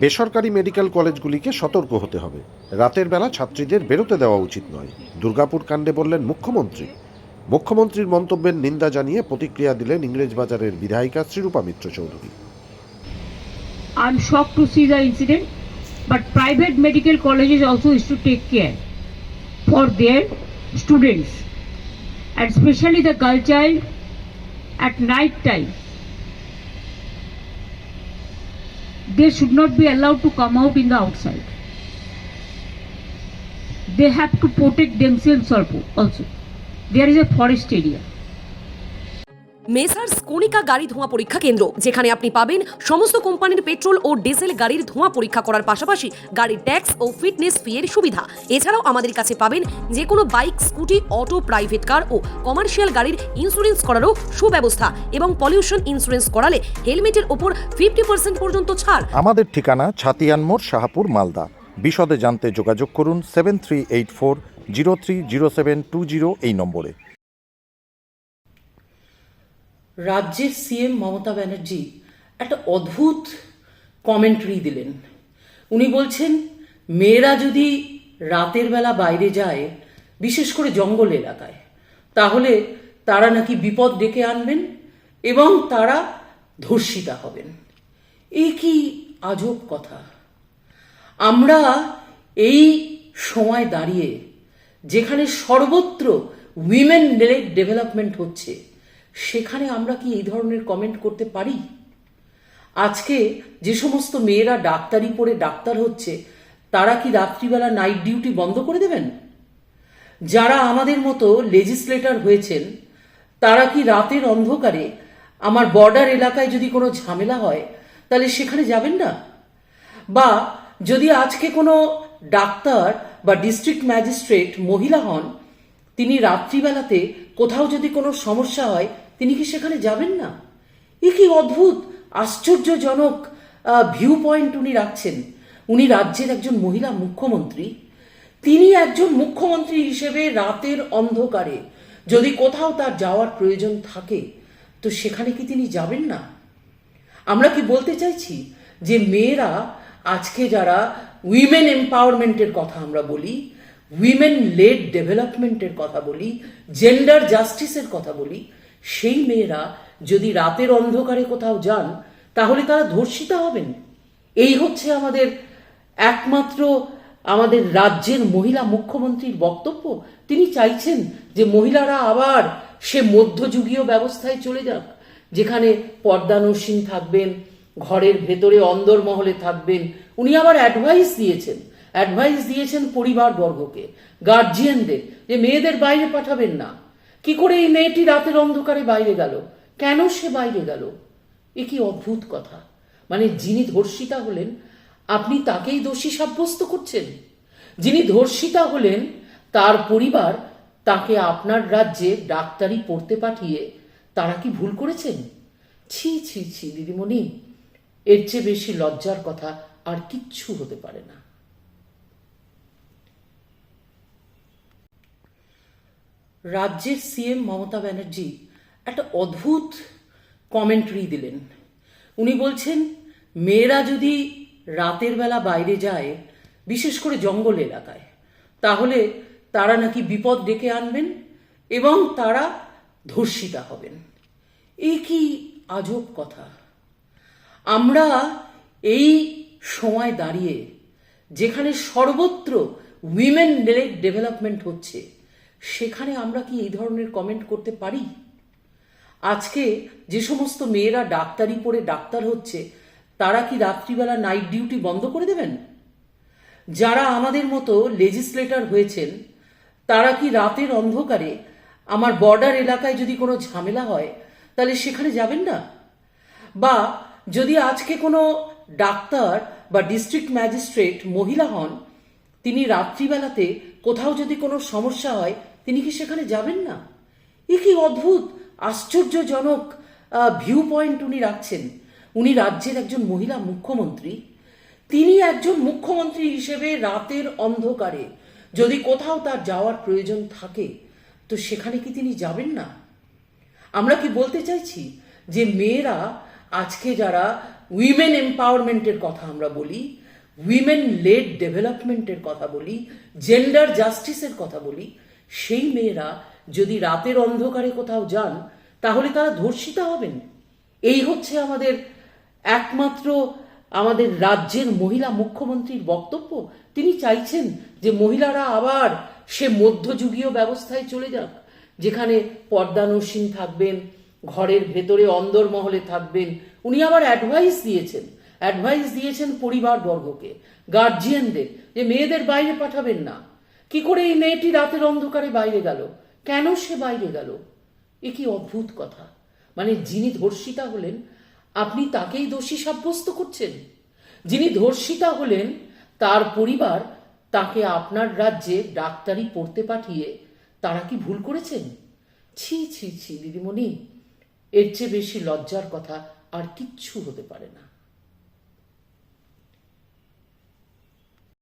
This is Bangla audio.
বেসরকারি মেডিকেল কলেজগুলিকে সতর্ক হতে হবে। রাতের বেলা ছাত্রীদের বেরোতে দেওয়া উচিত নয়। দুর্গাপুর কাণ্ডে বললেন মুখ্যমন্ত্রী। মুখ্যমন্ত্রীর মন্তব্যের নিন্দা জানিয়ে প্রতিক্রিয়া দিলেন ইংরেজ বাজারের বিধায়িকা Shrirupa Mitra Chowdhury. I am to see the incident but private medical college is also is to take care for their students and specially the girl child at night time They should not be allowed to come out in the outside. They have to protect themselves also-. There is a forest area. Messrs Kanika গাড়ি ধোঁয়া পরীক্ষা কেন্দ্র, যেখানে আপনি পাবেন সমস্ত কোম্পানির পেট্রোল ও ডিজেল গাড়ির ধোঁয়া পরীক্ষা করার পাশাপাশি গাড়ির ট্যাক্স ও ফিটনেস ফি এর সুবিধা। এছাড়াও আমাদের কাছে পাবেন যে কোনো bike, scooty, auto, private car ও কমার্শিয়াল গাড়ির ইন্স্যুরেন্স করারও সুব্যবস্থা এবং পলিউশন ইন্স্যুরেন্স করালে হেলমেটের ওপর ফিফটি পার্সেন্ট পর্যন্ত ছাড়। আমাদের ঠিকানা ছাতিয়ান মোড়, শাহাপুর, মালদা। বিশদে জানতে যোগাযোগ করুন seven three eight four zero three zero seven two zero এই নম্বরে। রাজ্যের সিএম মমতা ব্যানার্জি একটা অদ্ভুত কমেন্ট্রি দিলেন। উনি বলছেন, মেয়েরা যদি রাতের বেলা বাইরে যায়, বিশেষ করে জঙ্গল এলাকায়, তাহলে তারা নাকি বিপদ ডেকে আনবেন এবং তারা ধর্ষিতা হবেন। এই কি আজব কথা। আমরা এই সময় দাঁড়িয়ে, যেখানে সর্বত্র উইমেন ডেভেলপমেন্ট হচ্ছে সেখানে আমরা কি এই ধরনের কমেন্ট করতে পারি? আজকে যে সমস্ত মেয়েরা ডাক্তারি পড়ে ডাক্তার হচ্ছে, তারা কি রাত্রিবেলা নাইট ডিউটি বন্ধ করে দেবেন? যারা আমাদের মতো লেজিসলেটর হয়েছেন, তারা কি রাতের অন্ধকারে আমার বর্ডার এলাকায় যদি কোনো ঝামেলা হয়, তাহলে সেখানে যাবেন না? বা যদি আজকে কোনো ডাক্তার বা ডিস্ট্রিক্ট ম্যাজিস্ট্রেট মহিলা হন, তিনি রাত্রিবেলাতে কোথাও যদি কোনো সমস্যা হয় তিনি কি সেখানে যাবেন না? এ কি অদ্ভুত, আশ্চর্যজনক ভিউ পয়েন্ট উনি রাখছেন। উনি রাজ্যের একজন মহিলা মুখ্যমন্ত্রী। তিনি একজন মুখ্যমন্ত্রী হিসেবে রাতের অন্ধকারে যদি কোথাও তার যাওয়ার প্রয়োজন থাকে, তো সেখানে কি তিনি যাবেন না? আমরা কি বলতে চাইছি যে মেয়েরা, আজকে যারা উইমেন এম্পাওয়ারমেন্টের কথা আমরা বলি উইমেন লেড ডেভেলপমেন্টের কথা বলি জেন্ডার জাস্টিসের কথা বলি সেই মেয়েরা যদি রাতের অন্ধকারে কোথাও যান, তাহলে তারা ধর্ষিতা হবেন। এই হচ্ছে আমাদের একমাত্র আমাদের রাজ্যের মহিলা মুখ্যমন্ত্রীর বক্তব্য। তিনি চাইছেন যে মহিলারা আবার সে মধ্যযুগীয় ব্যবস্থায় চলে যাক, যেখানে পর্দানসীন থাকবেন, ঘরের ভেতরে অন্দরমহলে থাকবেন। উনি আবার অ্যাডভাইস দিয়েছেন। অ্যাডভাইস দিয়েছেন পরিবারবর্গকে গার্জিয়ানদের যে মেয়েদের বাইরে পাঠাবেন না। কি করে এই মেয়েটি রাতের অন্ধকারে বাইরে গেল? কেন সে বাইরে গেল? এ কি অদ্ভুত কথা। মানে যিনি ধর্ষিতা হলেন, আপনি তাকেই দোষী সাব্যস্ত করছেন? যিনি ধর্ষিতা হলেন, তার পরিবার তাকে আপনার রাজ্যে ডাক্তারি পড়তে পাঠিয়ে তারা কি ভুল করেছেন? ছি ছি ছি, দিদিমণি, এর চেয়ে বেশি লজ্জার কথা আর কিচ্ছু হতে পারে না। রাজ্যের সিএম মমতা ব্যানার্জি একটা অদ্ভুত কমেন্ট্রি দিলেন। উনি বলছেন, মেয়েরা যদি রাতের বেলা বাইরে যায়, বিশেষ করে জঙ্গল এলাকায়, তাহলে তারা নাকি বিপদ ডেকে আনবেন এবং তারা ধর্ষিতা হবেন। এই কি আজব কথা। আমরা এই সময় দাঁড়িয়ে, যেখানে সর্বত্র উইমেন ডেভেলপমেন্ট হচ্ছে সেখানে আমরা কি এই ধরনের কমেন্ট করতে পারি? আজকে যে সমস্ত মেয়েরা ডাক্তারি পড়ে ডাক্তার হচ্ছে, তারা কি রাত্রিবেলা নাইট ডিউটি বন্ধ করে দেবেন? যারা আমাদের মতো লেজিসলেটর হয়েছেন, তারা কি রাতের অন্ধকারে আমার বর্ডার এলাকায় যদি কোনো ঝামেলা হয়, তাহলে সেখানে যাবেন না? বা যদি আজকে কোনো ডাক্তার বা ডিস্ট্রিক্ট ম্যাজিস্ট্রেট মহিলা হন, তিনি রাত্রিবেলাতে কোথাও যদি কোনো সমস্যা হয়, তিনি কি সেখানে যাবেন না? এ কি অদ্ভুত, আশ্চর্যজনক ভিউ পয়েন্ট উনি রাখছেন। উনি রাজ্যের একজন মহিলা মুখ্যমন্ত্রী। তিনি একজন মুখ্যমন্ত্রী হিসেবে রাতের অন্ধকারে যদি কোথাও তার যাওয়ার প্রয়োজন থাকে, তো সেখানে কি তিনি যাবেন না? আমরা কি বলতে চাইছি যে মেয়েরা, আজকে যারা উইমেন এম্পাওয়ারমেন্টের কথা আমরা বলি উইমেন লেড ডেভেলপমেন্টের কথা বলি জেন্ডার জাস্টিসের কথা বলি, সেই মেয়েরা যদি রাতের অন্ধকারে কোথাও যান, তাহলে তারা ধর্ষিতা হবেন। এই হচ্ছে আমাদের একমাত্র আমাদের রাজ্যের মহিলা মুখ্যমন্ত্রীর বক্তব্য। তিনি চাইছেন যে মহিলারা আবার সে মধ্যযুগীয় ব্যবস্থায় চলে যাক, যেখানে পর্দানসীন থাকবেন, ঘরের ভেতরে অন্দরমহলে থাকবেন। উনি আবার অ্যাডভাইস দিয়েছেন। অ্যাডভাইস দিয়েছেন পরিবারবর্গকে গার্জিয়ানদের যে মেয়েদের বাইরে পাঠাবেন না। কি করে এই মেয়েটি রাতের অন্ধকারে বাইরে গেল? কেন সে বাইরে গেল? এ কি অদ্ভুত কথা। মানে যিনি ধর্ষিতা হলেন, আপনি তাকেই দোষী সাব্যস্ত করছেন? যিনি ধর্ষিতা হলেন, তার পরিবার তাকে আপনার রাজ্যে ডাক্তারি পড়তে পাঠিয়ে তারা কি ভুল করেছেন? ছি ছি ছি, দিদিমণি, এর চেয়ে বেশি লজ্জার কথা আর কিচ্ছু হতে পারে না।